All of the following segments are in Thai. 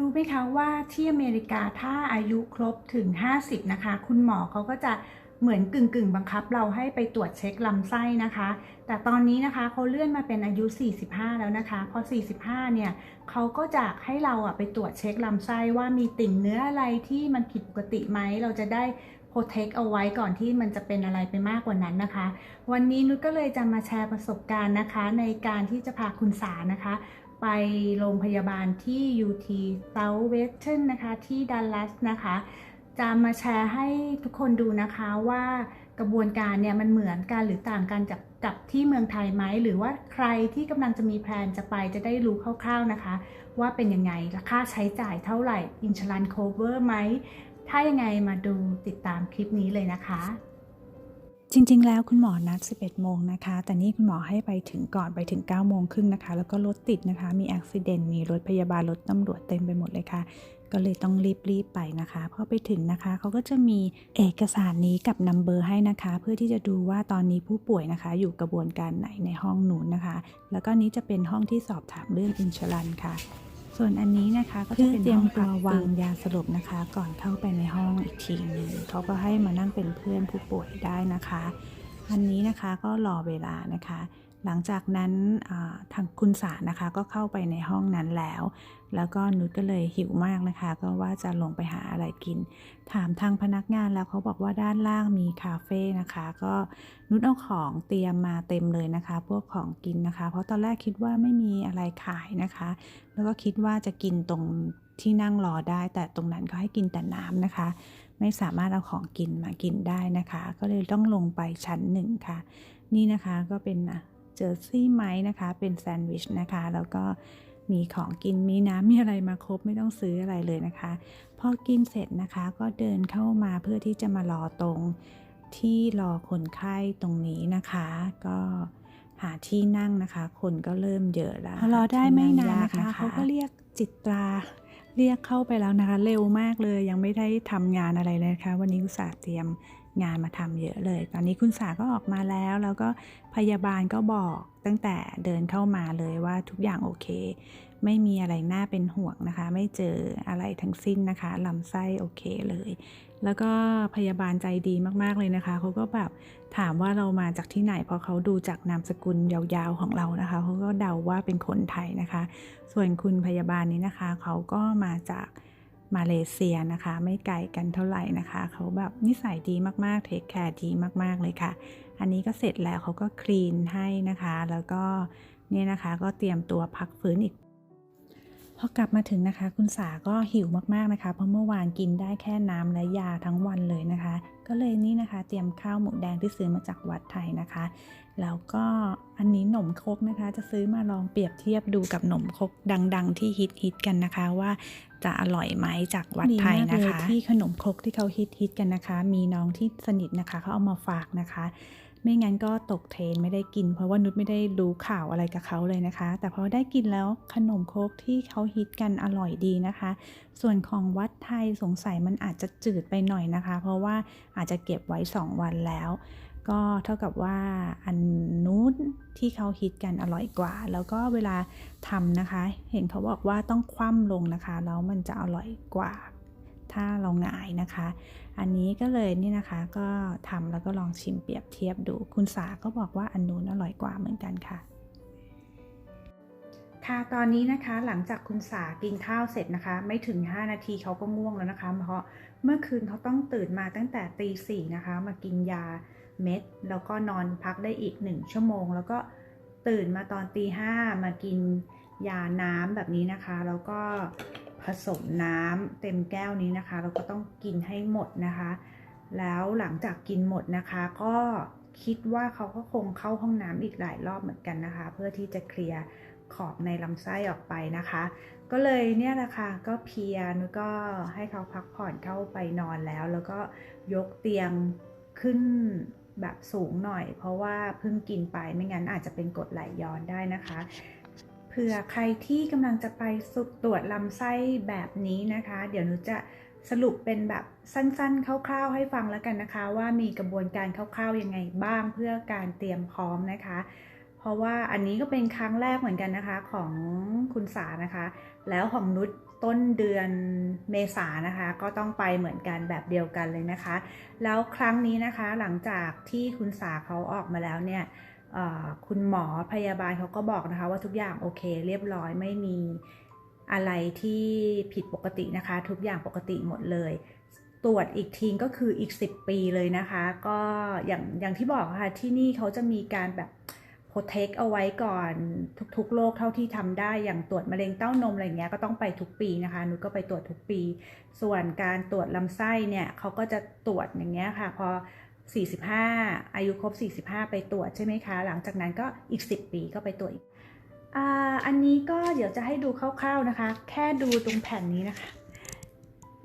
รู้ไหมคะว่าที่อเมริกาถ้าอายุครบถึง 50 นะคะ คุณหมอเขาก็จะเหมือนกึ่งกึ่งบังคับเราให้ไปตรวจเช็คลำไส้นะคะ แต่ตอนนี้นะคะเขาเลื่อนมาเป็นอายุ 45 แล้วนะคะ พอ 45 เนี่ยเขาก็จะให้เราอะไปตรวจเช็คลำไส้ว่ามีติ่งเนื้ออะไรที่มันผิดปกติไหม เราจะได้โปรเทคเอาไว้ก่อนที่มันจะเป็นอะไรไปมากกว่านั้นนะคะ วันนี้นุชก็เลยจะมาแชร์ประสบการณ์นะคะ ในการที่จะพาคุณสานะคะ ไปโรงพยาบาลที่ UT Southwestern นะคะที่ดัลลัสนะคะ จะมาแชร์ให้ทุกคนดูนะคะว่ากระบวนการเนี่ยมันเหมือนกันหรือต่างกันจากกับที่เมืองไทยไหม หรือว่าใครที่กำลังจะมีแพลนจะไปจะได้รู้คร่าวๆนะคะ ว่าเป็นยังไงและค่าใช้จ่ายเท่าไหร่อินช r ันโคเวอร์ไหม ถ้ายังไงมาดูติดตามคลิปนี้เลยนะคะ จริง ๆ แล้วคุณหมอนัด 11 โมงนะคะ แต่นี่คุณหมอให้ไปถึงก่อนไปถึง 9 โมงครึ่งนะคะ แล้วก็รถติดนะคะ มีอุบิเหตุมีรถพยาบาล รถตำรวจเต็มไปหมดเลยค่ะ ก็เลยต้องรีบ ๆ ไปนะคะพอไปถึงนะคะ เขาก็จะมีเอกสารนี้กับนัมเบอร์ให้นะคะ เพื่อที่จะดูว่าตอนนี้ผู้ป่วยนะคะ อยู่กระบวนการไหนในห้องหนูนนะคะ แล้วก็นี้จะเป็นห้องที่สอบถามเรื่องอินชลันค่ะ ส่วนอันนี้นะคะก็จะเป็นเพื่อเตรียมห้องตัววางยาสลบนะคะ ก่อนเข้าไปในห้องอีกทีหนึ่งเขาก็ให้มานั่งเป็นเพื่อนผู้ป่วยได้นะคะ อันนี้นะคะก็รอเวลานะคะ หลังจากนั้นทางคุณสานะคะก็เข้าไปในห้องนั้นแล้ว แล้วก็นุชก็เลยหิวมากนะคะ ก็ว่าจะลงไปหาอะไรกิน ถามทางพนักงานแล้วเขาบอกว่าด้านล่างมีคาเฟ่นะคะ ก็นุชเอาของเตรียมมาเต็มเลยนะคะ พวกของกินนะคะ เพราะตอนแรกคิดว่าไม่มีอะไรขายนะคะ แล้วก็คิดว่าจะกินตรงที่นั่งรอได้ แต่ตรงนั้นก็ให้กินแต่น้ำนะคะ ไม่สามารถเอาของกินมากินได้นะคะ ก็เลยต้องลงไปชั้นหนึ่งค่ะ นี่นะคะก็เป็น เจอซี่ไม้นะคะ เป็นแซนด์วิชนะคะ แล้วก็มีของกินมีน้ำมีอะไรมาครบไม่ต้องซื้ออะไรเลยนะคะ พอกินเสร็จนะคะก็เดินเข้ามาเพื่อที่จะมารอตรงที่รอคนไข้ตรงนี้นะคะ ก็หาที่นั่งนะคะ คนก็เริ่มเยอะแล้วพอรอได้ไม่นานที่งยกนะคะเขาก็เรียกจิตราเรียกเข้าไปแล้วนะคะ เร็วมากเลยยังไม่ได้ทำงานอะไรเลยนะคะ วันนี้อุตส่าห์เตรียม งานมาทำเยอะเลย ตอนนี้คุณสาก็ออกมาแล้ว แล้วก็พยาบาลก็บอกตั้งแต่เดินเข้ามาเลยว่าทุกอย่างโอเค ไม่มีอะไรน่าเป็นห่วงนะคะ ไม่เจออะไรทั้งสิ้นนะคะลำไส้โอเคเลย แล้วก็พยาบาลใจดีมากๆเลยนะคะเขาก็แบบถามว่าเรามาจากที่ไหนเพราะเขาดูจากนามสกุลยาวๆของเรานะคะเขาก็เดาว่าเป็นคนไทยนะคะ ส่วนคุณพยาบาลนี้นะคะเขาก็มาจาก มาเลเซียนะคะ ไม่ไกลกันเท่าไหร่นะคะ เขาแบบนิสัยดีมากๆ เทคแคร์ดีมากๆเลยค่ะ อันนี้ก็เสร็จแล้วเขาก็คลีนให้นะคะ แล้วก็เนี่ยนะคะก็เตรียมตัวพักฟื้นอีกพอกลับมาถึงนะคะ คุณสาก็หิวมากๆนะคะ เพราะเมื่อวานกินได้แค่น้ำและยาทั้งวันเลยนะคะ ก็เลยนี่นะคะ เตรียมข้าวหมูแดงที่ซื้อมาจากวัดไทยนะคะ แล้วก็อันนี้หนมครกนะคะ จะซื้อมาลองเปรียบเทียบดูกับหนมครกดัง ๆ ที่ฮิตฮิตกันนะคะว่าจะอร่อยไหมจากวัดไทยนะคะ ที่ขนมครกที่เขาฮิตฮิตกันนะคะ มีน้องที่สนิทนะคะเขาเอามาฝากนะคะ ไม่งั้นก็ตกเทรนไม่ได้กิน เพราะว่านุชไม่ได้รู้ข่าวอะไรกับเขาเลยนะคะ แต่พอได้กินแล้วขนมโคกที่เขาฮิตกันอร่อยดีนะคะ ส่วนของวัดไทยสงสัยมันอาจจะจืดไปหน่อยนะคะ เพราะว่าอาจจะเก็บไว้ 2 วันแล้ว ก็เท่ากับว่าอันนู้นที่เขาฮิตกันอร่อยกว่า แล้วก็เวลาทำนะคะ เห็นเขาบอกว่าต้องคว่ำลงนะคะแล้วมันจะอร่อยกว่า ถ้าเราหงายนะคะ อันนี้ก็เลยนี่นะคะก็ทำแล้วก็ลองชิมเปรียบเทียบดู คุณสาก็บอกว่าอันนู้นอร่อยกว่าเหมือนกันค่ะ ค่ะตอนนี้นะคะหลังจากคุณสากินข้าวเสร็จนะคะ ไม่ถึง 5 นาทีเขาก็ง่วงแล้วนะคะ เพราะเมื่อคืนเขาต้องตื่นมาตั้งแต่ตีสี่นะคะ มากินยาเม็ด แล้วก็นอนพักได้อีก 1 ชั่วโมง แล้วก็ตื่นมาตอนตีห้ามากินยาน้ำแบบนี้นะคะ แล้วก็ ผสมน้ำเต็มแก้วนี้นะคะ เราก็ต้องกินให้หมดนะคะ แล้วหลังจากกินหมดนะคะ ก็คิดว่าเขาก็คงเข้าห้องน้ำอีกหลายรอบเหมือนกันนะคะ เพื่อที่จะเคลียร์ขอบในลำไส้ออกไปนะคะ ก็เลยเนี่ยแหละค่ะก็เพียนุก็ให้เขาพักผ่อนเข้าไปนอนแล้ว แล้วก็ยกเตียงขึ้นแบบสูงหน่อย เพราะว่าเพิ่งกินไปไม่งั้นอาจจะเป็นกรดไหลย้อนได้นะคะ เผื่อใครที่กำลังจะไปสุดตรวจลำไส้แบบนี้นะคะ เดี๋ยวหนูจะสรุปเป็นแบบสั้นๆ คร่าวๆ ให้ฟังแล้วกันนะคะ ว่ามีกระบวนการคร่าวๆ ยังไงบ้างเพื่อการเตรียมพร้อมนะคะ เพราะว่าอันนี้ก็เป็นครั้งแรกเหมือนกันนะคะของคุณสานะคะ แล้วของนุชต้นเดือนเมษานะคะ ก็ต้องไปเหมือนกันแบบเดียวกันเลยนะคะ แล้วครั้งนี้นะคะหลังจากที่คุณสาเขาออกมาแล้วเนี่ย คุณหมอพยาบาลเขาก็บอกนะคะ ว่าทุกอย่างโอเค เรียบร้อยไม่มีอะไรที่ผิดปกตินะคะ ทุกอย่างปกติหมดเลย ตรวจอีกทีก็คืออีก 10 ปีเลยนะคะ ก็อย่างอย่างที่บอกค่ะที่นี่เขาจะมีการแบบโปรเทคเอาไว้ก่อนทุกๆโรคเท่าที่ทำได้อย่างตรวจมะเร็งเต้านมอะไรเงี้ยก็ต้องไปทุกปีนะคะนุชก็ไปตรวจทุกปี ส่วนการตรวจลำไส้เนี่ยเขาก็จะตรวจอย่างเงี้ยค่ะ พอ 45 อายุครบ 45 ไปตรวจใช่ไหมคะ หลังจากนั้นก็อีก 10 ปีก็ไปตรวจอีกอันนี้ก็เดี๋ยวจะให้ดูคร่าวๆนะคะ แค่ดูตรงแผ่นนี้นะคะ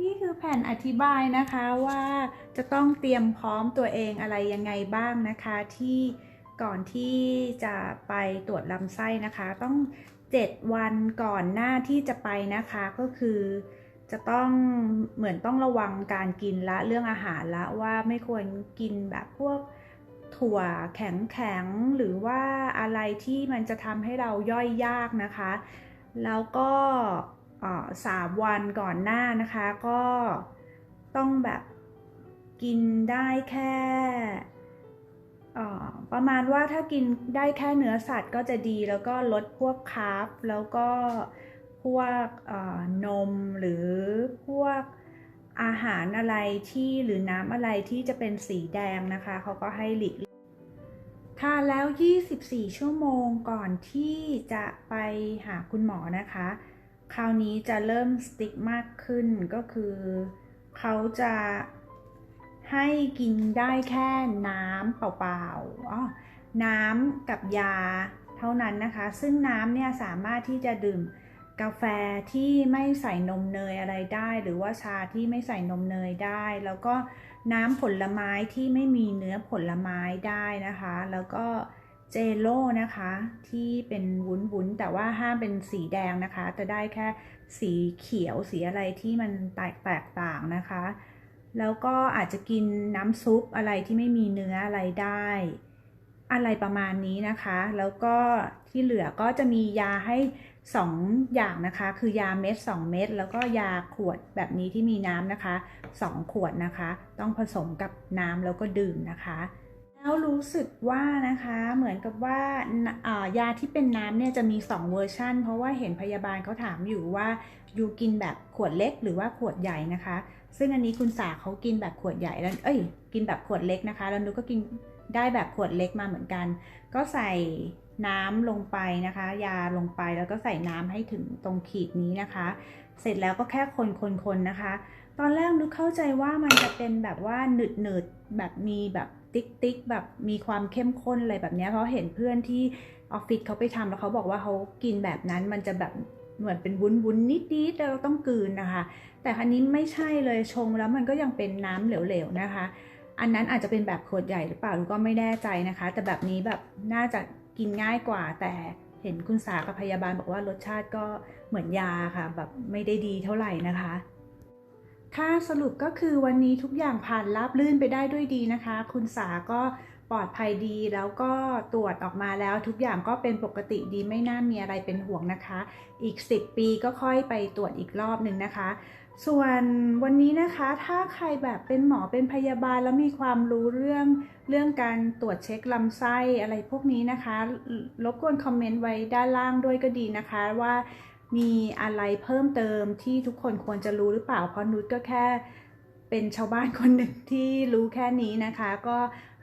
นี่คือแผ่นอธิบายนะคะว่าจะต้องเตรียมพร้อมตัวเองอะไรยังไงบ้างนะคะ ที่ก่อนที่จะไปตรวจลำไส้นะคะ ต้อง 7 วันก่อนหน้าที่จะไปนะคะก็คือ จะต้องเหมือนต้องระวังการกินละเรื่องอาหารละว่าไม่ควรกินแบบพวกถั่วแข็งแข็งหรือว่าอะไรที่มันจะทำให้เราย่อยยากนะคะ แล้วก็สามวันก่อนหน้านะคะ ก็ต้องแบบกินได้แค่ประมาณว่าถ้ากินได้แค่เนื้อสัตว์ก็จะดีแล้วก็ลดพวกคาร์บแล้วก็ พวกนมหรือพวกอาหารอะไรที่หรือน้ำอะไรที่จะเป็นสีแดงนะคะเขาก็ให้หลีกทานแล้ว 24 ชั่วโมงก่อนที่จะไปหาคุณหมอนะคะ คราวนี้จะเริ่มสติ๊กมากขึ้นก็คือเขาจะให้กินได้แค่น้ำเปล่าๆอ๋อน้ำกับยาเท่านั้นนะคะ ซึ่งน้ำเนี่ยสามารถที่จะดื่ม กาแฟที่ไม่ใส่นมเนยอะไรได้ หรือว่าชาที่ไม่ใส่นมเนยได้ แล้วก็น้ำผลไม้ที่ไม่มีเนื้อผลไม้ได้นะคะ แล้วก็เจโล่นะคะที่เป็นวุ้นๆแต่ว่าห้ามเป็นสีแดงนะคะ จะได้แค่สีเขียวสีอะไรที่มันแตกแตกต่างนะคะ แล้วก็อาจจะกินน้ำซุปอะไรที่ไม่มีเนื้ออะไรได้ อะไรประมาณนี้นะคะ แล้วก็ ที่เหลือก็จะมียาให้ 2 อย่างนะคะ คือยาเม็ด 2 เม็ดแล้วก็ยาขวดแบบนี้ที่มีน้ำนะคะ 2 ขวดนะคะ ต้องผสมกับน้ำแล้วก็ดื่มนะคะแล้วรู้สึกว่านะคะเหมือนกับว่าายาที่เป็นน้ำเนี่ยจะมี 2 เวอร์ชันเพราะว่าเห็นพยาบาลเขาถามอยู่ว่าอยู่กินแบบขวดเล็กหรือว่าขวดใหญ่นะคะ ซึ่งอันนี้คุณสาเขากินแบบขวดใหญ่แล้วเอ้ยกินแบบขวดเล็กนะคะ แล้วนุก็กินได้แบบขวดเล็กมาเหมือนกัน ก็ใส่ น้ำลงไปนะคะ ยาลงไปแล้วก็ใส่น้ำให้ถึงตรงขีดนี้นะคะ เสร็จแล้วก็แค่คนๆๆนะคะ ตอนแรกนุกเข้าใจว่ามันจะเป็นแบบว่าหนืดหนืดแบบมีแบบติ๊กติ๊กแบบมีความเข้มข้นอะไรแบบเนี้ยเพราะเห็นเพื่อนที่ออฟฟิศเขาไปทำแล้วเขาบอกว่าเขากินแบบนั้นมันจะแบบเหมือนเป็นวุ้นวุ้นนิดนิดๆแล้วเราต้องกืนนะคะ แต่อันนี้ไม่ใช่เลยชงแล้วมันก็ยังเป็นน้ำเหลวๆนะคะ อันนั้นอาจจะเป็นแบบขวดใหญ่หรือเปล่าหรือก็ไม่แน่ใจนะคะ แต่แบบนี้แบบน่าจะ กินง่ายกว่า แต่เห็นคุณสากับพยาบาลบอกว่ารสชาติก็เหมือนยาค่ะแบบไม่ได้ดีเท่าไหร่นะคะค่ะสรุปก็คือวันนี้ทุกอย่างผ่านราบลื่นไปได้ด้วยดีนะคะ คุณสาก็ปลอดภัยดีแล้วก็ตรวจออกมาแล้วทุกอย่างก็เป็นปกติดีไม่น่ามีอะไรเป็นห่วงนะคะ อีก 10 ปีก็ค่อยไปตรวจอีกรอบหนึ่งนะคะ ส่วนวันนี้นะคะถ้าใครแบบเป็นหมอเป็นพยาบาลแล้วมีความรู้เรื่องเรื่องการตรวจเช็คลำไส้อะไรพวกนี้นะคะ รบกวนคอมเมนต์ไว้ด้านล่างด้วยก็ดีนะคะว่ามีอะไรเพิ่มเติมที่ทุกคนควรจะรู้หรือเปล่า เพราะนุชก็แค่เป็นชาวบ้านคนหนึ่งที่รู้แค่นี้นะคะ ก็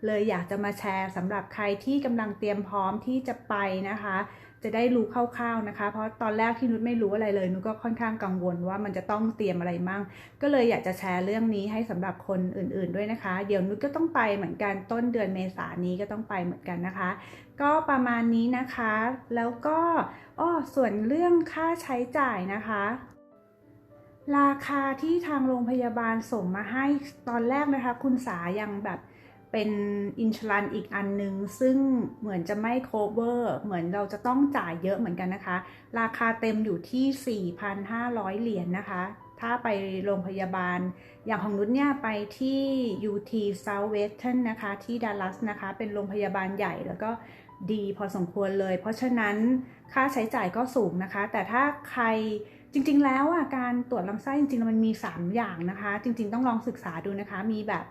เลยอยากจะมาแชร์สำหรับใครที่กำลังเตรียมพร้อมที่จะไปนะคะ จะได้รู้คร่าวๆนะคะ เพราะตอนแรกที่นุชไม่รู้อะไรเลยนุชก็ค่อนข้างกังวลว่ามันจะต้องเตรียมอะไรมั่ง ก็เลยอยากจะแชร์เรื่องนี้ให้สำหรับคนอื่นๆด้วยนะคะ เดี๋ยวนุชก็ต้องไปเหมือนกันต้นเดือนเมษายนนี้ก็ต้องไปเหมือนกันนะคะ ก็ประมาณนี้นะคะ แล้วก็อ้อส่วนเรื่องค่าใช้จ่ายนะคะราคาที่ทางโรงพยาบาลส่งมาให้ตอนแรกนะคะ คุณสายังแบบ เป็นอินชลันอีกอันหนึ่งซึ่งเหมือนจะไม่ cover เหมือนเราจะต้องจ่ายเยอะเหมือนกันนะคะ ราคาเต็มอยู่ที่ 4,500 เหรียญนนะคะ ถ้าไปโรงพยาบาล อย่างของนุชเนี่ยไปที่ UT Southwestern นะคะ ที่ดัลลัสนะคะ เป็นโรงพยาบาลใหญ่แล้วก็ดีพอสมควรเลย เพราะฉะนั้นค่าใช้จ่ายก็สูงนะคะ แต่ถ้าใครจริงๆ แล้วอะการตรวจลำไส้จริงๆ มันมี 3 อย่างนะคะ จริง ๆ ต้องลองศึกษาดูนะคะ มีแบบ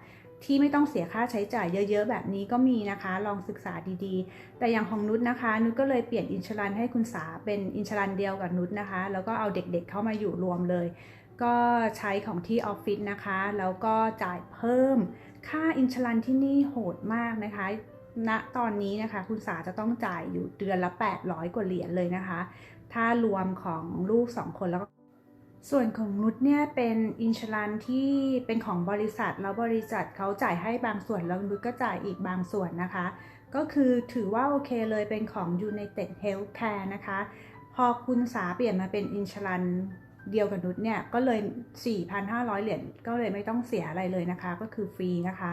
ที่ไม่ต้องเสียค่าใช้จ่ายเยอะ ๆ แบบนี้ก็มีนะคะ ลองศึกษาดีๆ แต่อย่างของนุชนะคะ นุชก็เลยเปลี่ยนอินชลันให้คุณสาเป็นอินชลันเดียวกับนุชนะคะ แล้วก็เอาเด็กๆเข้ามาอยู่รวมเลย ก็ใช้ของที่ออฟฟิศนะคะ แล้วก็จ่ายเพิ่ม ค่าอินชลันที่นี่โหดมากนะคะณตอนนี้นะคะคุณสาจะต้องจ่ายอยู่เดือนละ 800 กว่าเหรียญเลยนะคะ ถ้ารวมของลูก 2 คนแล้วก็ ส่วนของนุชเนี่ยเป็นอินชลันที่เป็นของบริษัทแล้วบริษัทเขาจ่ายให้บางส่วนแล้วนุชก็จ่ายอีกบางส่วนนะคะ ก็คือถือว่าโอเคเลยเป็นของ United Healthcare นะคะ พอคุณสาเปลี่ยนมาเป็นอินชลันเดียวกับนุชเนี่ยก็เลย 4,500 เหรียญก็เลยไม่ต้องเสียอะไรเลยนะคะ ก็คือฟรีนะคะ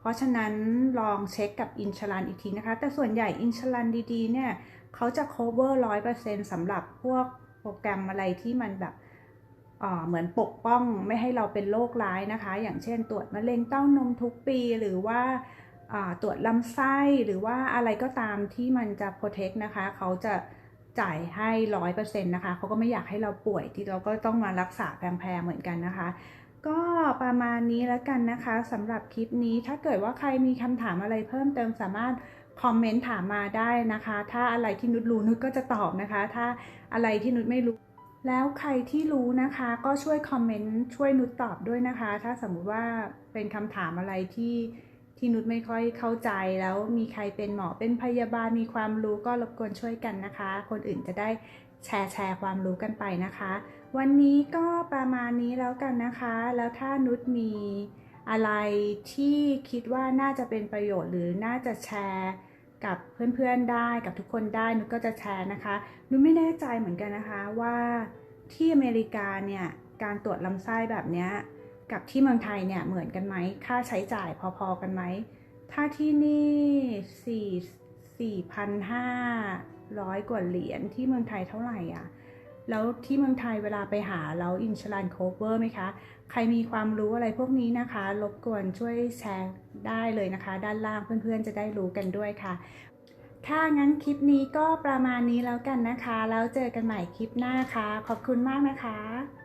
เพราะฉะนั้นลองเช็คกับอินชลันอีกทีนะคะ แต่ส่วนใหญ่อินชลันดีๆเนี่ยเขาจะ cover 100%สำหรับพวกโปรแกรมอะไรที่มันแบบ เหมือนปกป้องไม่ให้เราเป็นโรคร้ายนะคะ อย่างเช่น ตรวจมะเร็งเต้านมทุกปีหรือว่าตรวจลำไส้หรือว่าอะไรก็ตามที่มันจะ protect นะคะ เขาจะจ่ายให้ร้อยเปอร์เซ็นต์นะคะเขาก็ไม่อยากให้เราป่วยที่เราก็ต้องมารักษาแพงๆเหมือนกันนะคะ ก็ประมาณนี้แล้วกันนะคะสำหรับคลิปนี้ถ้าเกิดว่าใครมีคำถามอะไรเพิ่มเติมสามารถคอมเมนต์ถามมาได้นะคะ ถ้าอะไรที่นุชรู้นุชก็จะตอบนะคะ ถ้าอะไรที่นุชไม่รู้ แล้วใครที่รู้นะคะก็ช่วยคอมเมนต์ช่วยนุชตอบด้วยนะคะ ถ้าสมมุติว่าเป็นคำถามอะไรที่ที่นุชไม่ค่อยเข้าใจแล้วมีใครเป็นหมอเป็นพยาบาลมีความรู้ก็รบกวนช่วยกันนะคะ คนอื่นจะได้แชร์แชร์ความรู้กันไปนะคะ วันนี้ก็ประมาณนี้แล้วกันนะคะ แล้วถ้านุชมีอะไรที่คิดว่าน่าจะเป็นประโยชน์หรือน่าจะแชร์ กับเพื่อนๆได้กับทุกคนได้นุชก็จะแชร์นะคะนุชไม่แน่ใจเหมือนกันนะคะว่าที่อเมริกาเนี่ยการตรวจลำไส้แบบเนี้ยกับที่เมืองไทยเนี่ยเหมือนกันไหมค่าใช้จ่ายพอๆกันไหมถ้าที่นี่สี่สี่พันห้าร้อยกว่าเหรียญที่เมืองไทยเท่าไหร่อะแล้วที่เมืองไทยเวลาไปหาแล้วอินชลันโคเวอร์ไหมคะ ใครมีความรู้อะไรพวกนี้นะคะ รบกวนช่วยแชร์ ได้เลยนะคะ ด้านล่างเพื่อนๆจะได้รู้กันด้วยค่ะ ถ้างั้นคลิปนี้ก็ประมาณนี้แล้วกันนะคะ แล้วเจอกันใหม่คลิปหน้าค่ะ ขอบคุณมากนะคะ